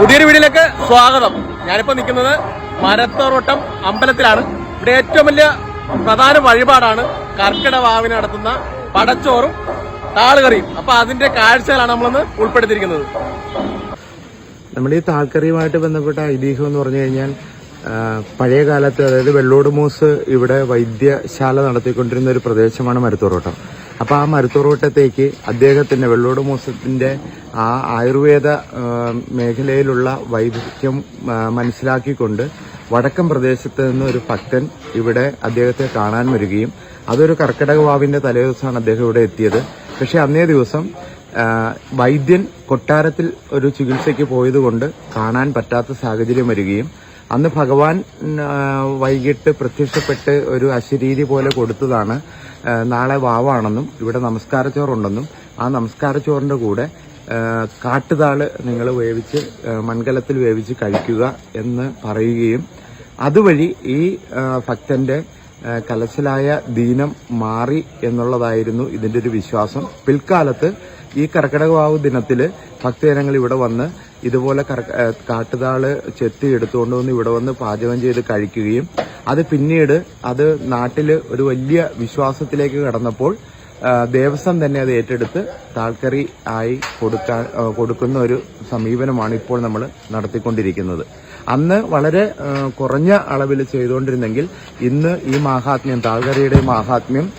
പുതിയൊരു വീടിലേക്ക് സ്വാഗതം. ഞാനിപ്പോ നിൽക്കുന്നത് മരത്തോറോട്ടം അമ്പലത്തിലാണ്. ഇവിടെ ഏറ്റവും വലിയ പ്രധാന വഴിപാടാണ് കർക്കിട വാവിന് നടത്തുന്ന പടച്ചോറും താളുകറിയും. അപ്പൊ അതിന്റെ കാഴ്ചകളാണ് നമ്മളൊന്ന് ഉൾപ്പെടുത്തിയിരിക്കുന്നത്. നമ്മൾ ഈ താൽക്കറിയുമായിട്ട് ബന്ധപ്പെട്ട ഐതിഹ്യം എന്ന് പറഞ്ഞു കഴിഞ്ഞാൽ പഴയ കാലത്ത് അതായത് വെള്ളോട് മൂസ് ഇവിടെ വൈദ്യശാല നടത്തിക്കൊണ്ടിരുന്ന ഒരു പ്രദേശമാണ് മരുത്തോറോട്ടം അപ്പൊ ആ മരുത്തോറോട്ടത്തേക്ക് അദ്ദേഹത്തിന്റെ വെള്ളോട് മോസത്തിന്റെ ആ ആയുർവേദ മേഖലയിലുള്ള വൈദഗ്ധ്യം മനസ്സിലാക്കിക്കൊണ്ട് വടക്കൻ പ്രദേശത്ത് നിന്ന് ഒരു ഭക്തൻ ഇവിടെ അദ്ദേഹത്തെ കാണാൻ വരികയും അതൊരു കർക്കിടക വാവിന്റെ തലേദിവസമാണ് അദ്ദേഹം ഇവിടെ എത്തിയത്. പക്ഷെ അന്നേ ദിവസം വൈദ്യൻ കൊട്ടാരത്തിൽ ഒരു ചികിത്സയ്ക്ക് പോയതുകൊണ്ട് കാണാൻ പറ്റാത്ത സാഹചര്യം വരികയും അന്ന് ഭഗവാൻ വൈകിട്ട് പ്രത്യക്ഷപ്പെട്ട് ഒരു അശരീരി പോലെ കൊടുത്തതാണ് നാളെ വാവാണെന്നും ഇവിടെ നമസ്കാരച്ചോറുണ്ടെന്നും ആ നമസ്കാരച്ചോറിന്റെ കൂടെ കാട്ടുതാൾ നിങ്ങൾ വേവിച്ച് മൺകലത്തിൽ വേവിച്ച് കഴിക്കുക എന്ന് പറയുകയും അതുവഴി ഈ ഭക്തന്റെ കലശലായ ദീനം മാറി എന്നുള്ളതായിരുന്നു ഇതിന്റെ ഒരു വിശ്വാസം. പിൽക്കാലത്ത് ഈ കർക്കിടകവാവ് ദിനത്തിൽ ഭക്തജനങ്ങൾ ഇവിടെ വന്ന് ഇതുപോലെ കാട്ടുതാൾ ചെത്തി എടുത്തുകൊണ്ട് വന്ന് ഇവിടെ വന്ന് പാചകം ചെയ്ത് കഴിക്കുകയും അത് പിന്നീട് അത് നാട്ടിൽ ഒരു വലിയ വിശ്വാസത്തിലേക്ക് കടന്നപ്പോൾ ദേവസ്വം തന്നെ അത് ഏറ്റെടുത്ത് താൽക്കറി ആയി കൊടുക്കാൻ കൊടുക്കുന്ന ഒരു സമീപനമാണ് ഇപ്പോൾ നമ്മൾ നടത്തിക്കൊണ്ടിരിക്കുന്നത്. അന്ന് വളരെ കുറഞ്ഞ അളവിൽ ചെയ്തുകൊണ്ടിരുന്നെങ്കിൽ ഇന്ന് ഈ മാഹാത്മ്യം താൽക്കറിയുടെ മാഹാത്മ്യം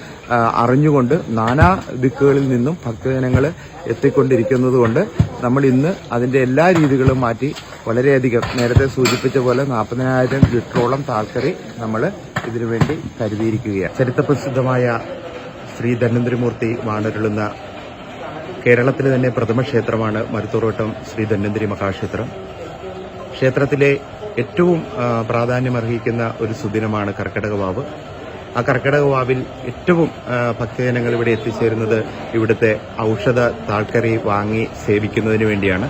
അറിഞ്ഞുകൊണ്ട് നാനാ ദിക്കുകളിൽ നിന്നും ഭക്തജനങ്ങൾ എത്തിക്കൊണ്ടിരിക്കുന്നതുകൊണ്ട് നമ്മൾ ഇന്ന് അതിന്റെ എല്ലാ രീതികളും മാറ്റി വളരെയധികം നേരത്തെ സൂചിപ്പിച്ച പോലെ നാൽപ്പതിനായിരം ലിറ്ററോളം താൽക്കറി നമ്മൾ ഇതിനുവേണ്ടി കരുതിയിരിക്കുകയാണ്. ചരിത്രപ്രസിദ്ധമായ ശ്രീ ധന്വന്തരിമൂർത്തി വാണരുളുന്ന കേരളത്തിലെ തന്നെ പ്രഥമ ക്ഷേത്രമാണ് മരുത്തോറോട്ടം ശ്രീ ധന്വന്തരി മഹാക്ഷേത്രം. ക്ഷേത്രത്തിലെ ഏറ്റവും പ്രാധാന്യമർഹിക്കുന്ന ഒരു സുദിനമാണ് കർക്കിടകവാവ്. ആ കർക്കിടകവാവിൽ ഏറ്റവും ആ, ഭക്തജനങ്ങൾ ഇവിടെ എത്തിച്ചേരുന്നത് ഇവിടുത്തെ ഔഷധ താൽക്കറി വാങ്ങി സേവിക്കുന്നതിന് വേണ്ടിയാണ്.